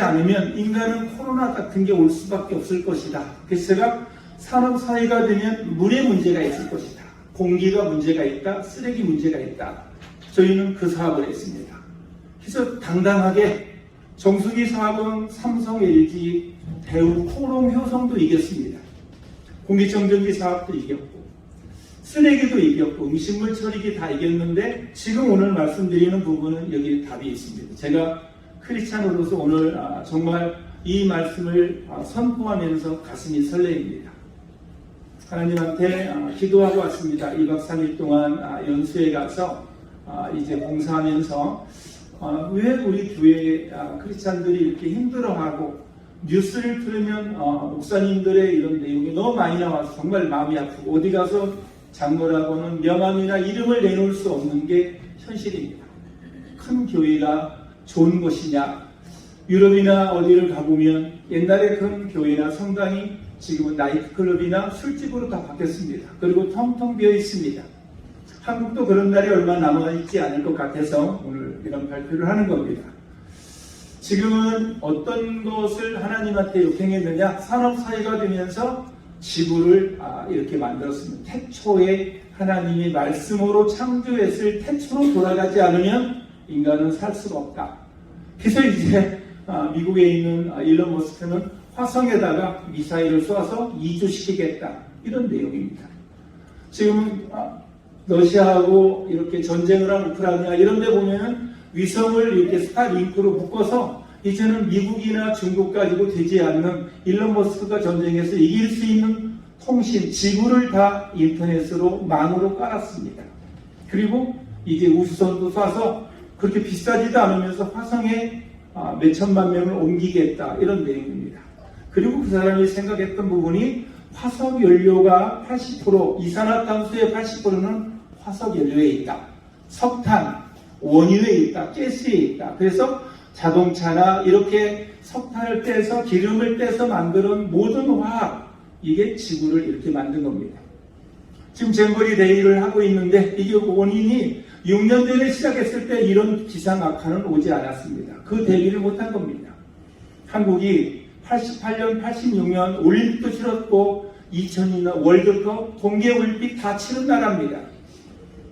않으면 인간은 코로나 같은 게 올 수밖에 없을 것이다. 그래서 제가 산업 사회가 되면 물의 문제가 있을 것이다. 공기가 문제가 있다. 쓰레기 문제가 있다. 저희는 그 사업을 했습니다. 그래서 당당하게 정수기 사업은 삼성, LG, 대우, 코롱, 효성도 이겼습니다. 공기청정기 사업도 이겼고 쓰레기도 이겼고 음식물 처리기 다 이겼는데 지금 오늘 말씀드리는 부분은 여기 답이 있습니다. 제가 크리스찬으로서 오늘 아, 정말 이 말씀을 아, 선포하면서 가슴이 설레입니다. 하나님한테 아, 기도하고 왔습니다. 2박 3일 동안 아, 연수에 가서 아, 이제 봉사하면서 아, 왜 우리 교회 아, 크리스찬들이 이렇게 힘들어하고 뉴스를 틀으면 어, 목사님들의 이런 내용이 너무 많이 나와서 정말 마음이 아프고 어디 가서 장로라고는 명함이나 이름을 내놓을 수 없는 게 현실입니다. 큰 교회가 좋은 것이냐? 유럽이나 어디를 가보면 옛날에 큰 교회나 성당이 지금은 나이트클럽이나 술집으로 다 바뀌었습니다. 그리고 텅텅 비어 있습니다. 한국도 그런 날이 얼마 남아있지 않을 것 같아서 오늘 이런 발표를 하는 겁니다. 지금은 어떤 것을 하나님한테 욕행했느냐? 산업사회가 되면서 지구를 아, 이렇게 만들었습니다. 태초에 하나님이 말씀으로 창조했을 태초로 돌아가지 않으면 인간은 살 수가 없다. 그래서 이제 아, 미국에 있는 아, 일론 머스크는 화성에다가 미사일을 쏘아서 이주시키겠다. 이런 내용입니다. 지금 아, 러시아하고 이렇게 전쟁을 한 우크라이나 이런 데 보면은 위성을 이렇게 스타 링크로 묶어서 이제는 미국이나 중국 가지고 되지 않는 일론 머스크가 전쟁에서 이길 수 있는 통신, 지구를 다 인터넷으로 망으로 깔았습니다. 그리고 이제 우주선도 쏴서 그렇게 비싸지도 않으면서 화성에 아, 몇 천만 명을 옮기겠다 이런 내용입니다. 그리고 그 사람이 생각했던 부분이 화석 연료가 80% 이산화탄소의 80%는 화석 연료에 있다. 석탄, 원유에 있다. 가스에 있다. 그래서 자동차나 이렇게 석탄을 떼서 기름을 떼서 만드는 모든 화학 이게 지구를 이렇게 만든 겁니다. 지금 잼버리 데이를 하고 있는데 이게 원인이 6년 전에 시작했을 때 이런 기상 악화는 오지 않았습니다. 그 대비를 못한 겁니다. 한국이 88년, 86년 올림픽도 치렀고 2002년 월드컵, 동계올림픽 다 치른 나라입니다.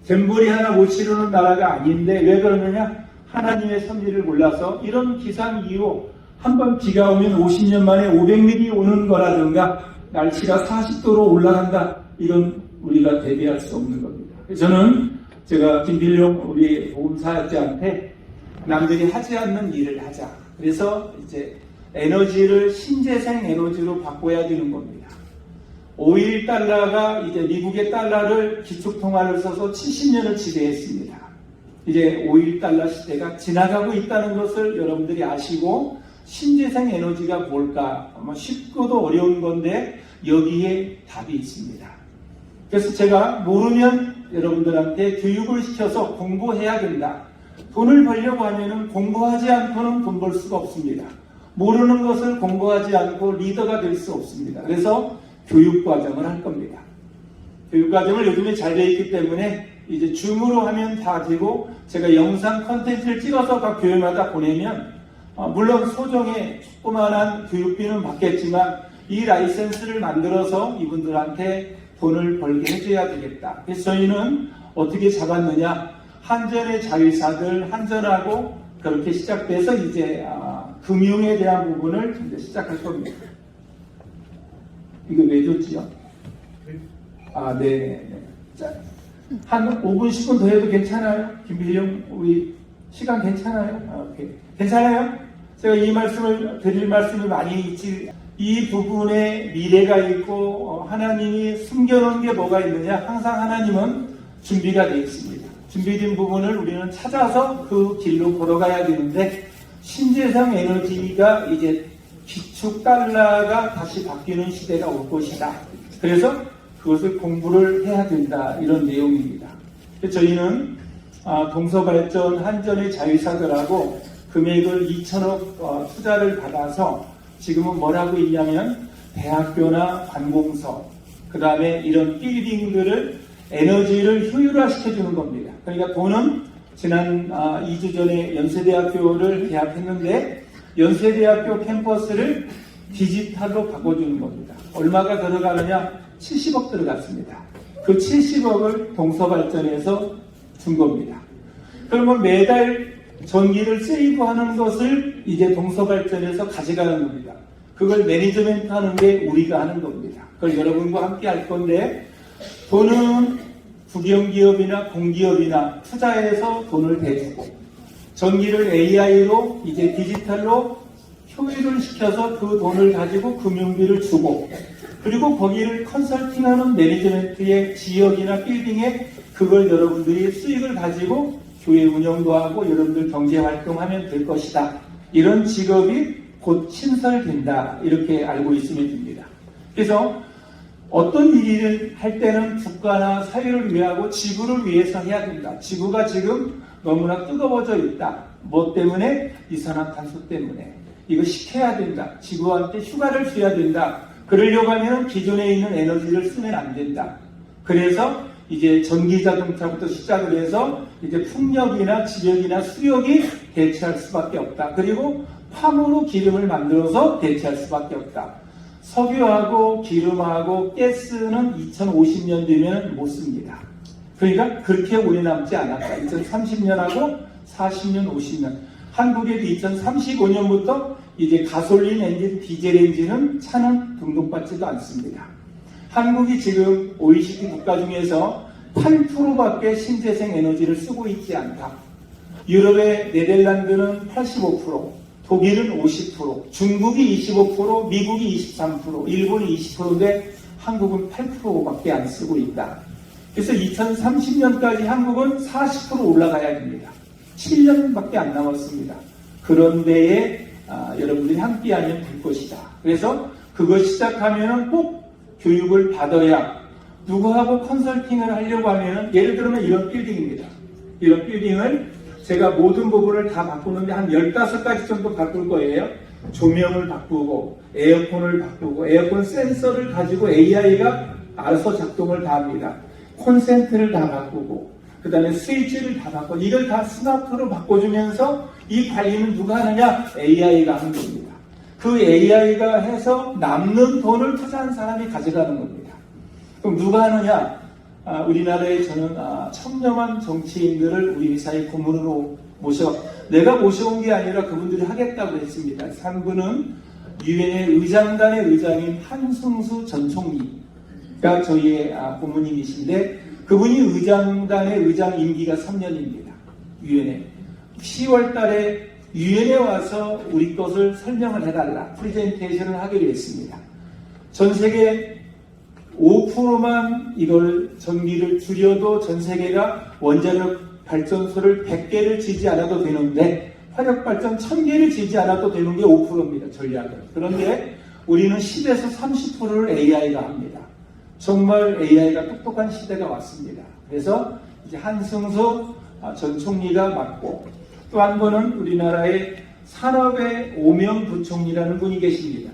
잼버리 하나 못 치르는 나라가 아닌데 왜 그러느냐? 하나님의 섭리를 몰라서 이런 기상 이후 한 번 비가 오면 50년 만에 500mm 오는 거라든가 날씨가 40도로 올라간다 이건 우리가 대비할 수 없는 겁니다. 저는 제가 김필용 우리 보험사역자한테 남들이 하지 않는 일을 하자. 그래서 이제 에너지를 신재생 에너지로 바꿔야 되는 겁니다. 5일 달러가 이제 미국의 달러를 기축통화를 써서 70년을 지배했습니다. 이제 5일 달러 시대가 지나가고 있다는 것을 여러분들이 아시고 신재생 에너지가 뭘까? 쉽고도 어려운 건데 여기에 답이 있습니다. 그래서 제가 모르면 여러분들한테 교육을 시켜서 공부해야 된다. 돈을 벌려고 하면은 공부하지 않고는 돈 벌 수가 없습니다. 모르는 것을 공부하지 않고 리더가 될 수 없습니다. 그래서 교육 과정을 할 겁니다. 교육 과정을 요즘에 잘 되어 있기 때문에 이제 줌으로 하면 다 되고 제가 영상 컨텐츠를 찍어서 각 교회마다 보내면 어, 물론 소정의 조그만한 교육비는 받겠지만 이 라이센스를 만들어서 이분들한테 돈을 벌게 해줘야 되겠다. 그래서 저희는 어떻게 잡았느냐 한전의 자회사들 한전하고 그렇게 시작돼서 이제 아, 금융에 대한 부분을 이제 시작할 겁니다. 이거 왜 줬지요? 아, 네. 네. 자, 한 5분, 10분 더 해도 괜찮아요? 김필영, 우리 시간 괜찮아요? 아, 오케이. 괜찮아요? 제가 이 말씀을 드릴 말씀이 많이 있지. 이 부분에 미래가 있고 어, 하나님이 숨겨놓은 게 뭐가 있느냐? 항상 하나님은 준비가 되어 있습니다. 준비된 부분을 우리는 찾아서 그 길로 걸어가야 되는데 신재생 에너지가 이제 기축 달러가 다시 바뀌는 시대가 올 것이다. 그래서 그것을 공부를 해야 된다. 이런 내용입니다. 저희는 아, 동서발전 한전의 자회사들하고 금액을 2천억 어, 투자를 받아서 지금은 뭘 하고 있냐면 대학교나 관공서 그 다음에 이런 빌딩들을 에너지를 효율화시켜주는 겁니다. 그러니까 돈은 지난 2주 전에 연세대학교를 계약했는데 연세대학교 캠퍼스를 디지털로 바꿔주는 겁니다. 얼마가 들어가느냐? 70억 들어갔습니다. 그 70억을 동서발전에서 준 겁니다. 그러면 매달 전기를 세이브하는 것을 이제 동서발전에서 가져가는 겁니다. 그걸 매니지먼트 하는 게 우리가 하는 겁니다. 그걸 여러분과 함께 할 건데 돈은 국영기업이나 공기업이나 투자해서 돈을 대주고 전기를 AI로 이제 디지털로 효율을 시켜서 그 돈을 가지고 금융비를 주고 그리고 거기를 컨설팅하는 매니지먼트의 지역이나 빌딩에 그걸 여러분들이 수익을 가지고 교회 운영도 하고 여러분들 경제 활동하면 될 것이다. 이런 직업이 곧 신설된다. 이렇게 알고 있으면 됩니다. 그래서 어떤 일을 할 때는 국가나 사회를 위하고 지구를 위해서 해야 된다. 지구가 지금 너무나 뜨거워져 있다. 뭐 때문에? 이산화탄소 때문에. 이거 시켜야 된다. 지구한테 휴가를 줘야 된다. 그러려고 하면 기존에 있는 에너지를 쓰면 안 된다. 그래서 이제 전기 자동차부터 시작을 해서 이제 풍력이나 지력이나 수력이 대체할 수밖에 없다. 그리고 팜으로 기름을 만들어서 대체할 수밖에 없다. 석유하고 기름하고 가스는 2050년 되면 못 씁니다. 그러니까 그렇게 오래 남지 않았다. 2030년하고 40년, 50년. 한국에도 2035년부터 이제 가솔린 엔진, 디젤 엔진은 차는 등록받지도 않습니다. 한국이 지금 OECD 국가 중에서 8%밖에 신재생 에너지를 쓰고 있지 않다. 유럽의 네덜란드는 85%, 독일은 50%, 중국이 25%, 미국이 23%, 일본이 20%인데 한국은 8%밖에 안 쓰고 있다. 그래서 2030년까지 한국은 40% 올라가야 됩니다. 7년밖에 안 남았습니다. 그런 데에 아, 여러분들이 함께하면 될 것이다. 그래서 그거 시작하면 꼭 교육을 받아야 누구하고 컨설팅을 하려고 하면 예를 들면 이런 빌딩입니다. 이런 빌딩을 제가 모든 부분을 다 바꾸는데 한 15가지 정도 바꿀 거예요. 조명을 바꾸고 에어컨을 바꾸고 에어컨 센서를 가지고 AI가 알아서 작동을 다 합니다. 콘센트를 다 바꾸고 그 다음에 스위치를 다 바꿔 이걸 다 스마트로 바꿔주면서 이 관리는 누가 하느냐? AI가 하는 겁니다. 그 AI가 해서 남는 돈을 투자한 사람이 가져가는 겁니다. 그럼 누가 하느냐? 아, 우리나라에 저는 아, 청렴한 정치인들을 우리 회사의 고문으로 모셔 내가 모셔온 게 아니라 그분들이 하겠다고 했습니다. 한 분은 유엔의 의장단의 의장인 한승수 전 총리가 저희의 아, 고문님이신데 그분이 의장단의 의장 임기가 3년입니다. 유엔에 10월 달에 유엔에 와서 우리 것을 설명을 해달라 프레젠테이션을 하기로 했습니다. 전 세계 5%만 이걸 전기를 줄여도 전 세계가 원자력 발전소를 100개를 지지 않아도 되는데 화력 발전 1000개를 지지 않아도 되는 게 5%입니다. 전략은. 그런데 우리는 10에서 30%를 AI가 합니다. 정말 AI가 똑똑한 시대가 왔습니다. 그래서 이제 한승수 전 총리가 맡고 또 한 분은 우리나라의 산업의 오명 부총리라는 분이 계십니다.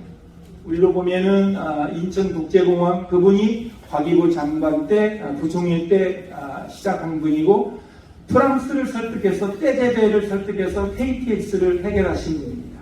우리로 보면은 아, 인천국제공항 그분이 과기부 장관 때 아, 부총리 때 아, 시작한 분이고 프랑스를 설득해서 떼제베를 설득해서 KTX를 해결하신 분입니다.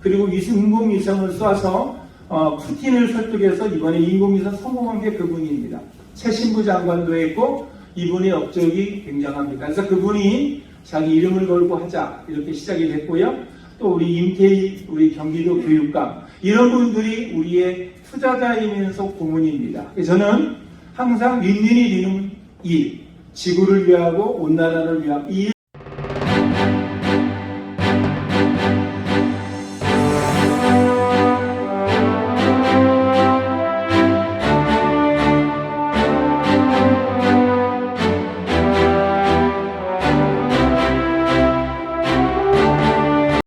그리고 인공위성을 쏴서 어, 푸틴을 설득해서 이번에 인공위성 성공한 게 그분입니다. 최신부 장관도 했고 이분의 업적이 굉장합니다. 그래서 그분이 자기 이름을 걸고 하자 이렇게 시작이 됐고요. 또 우리 임태희 우리 경기도 교육감 이런 분들이 우리의 투자자이면서 고문입니다. 저는 항상 윈윈이 되는 일, 지구를 위하고 온난화를 위하고 이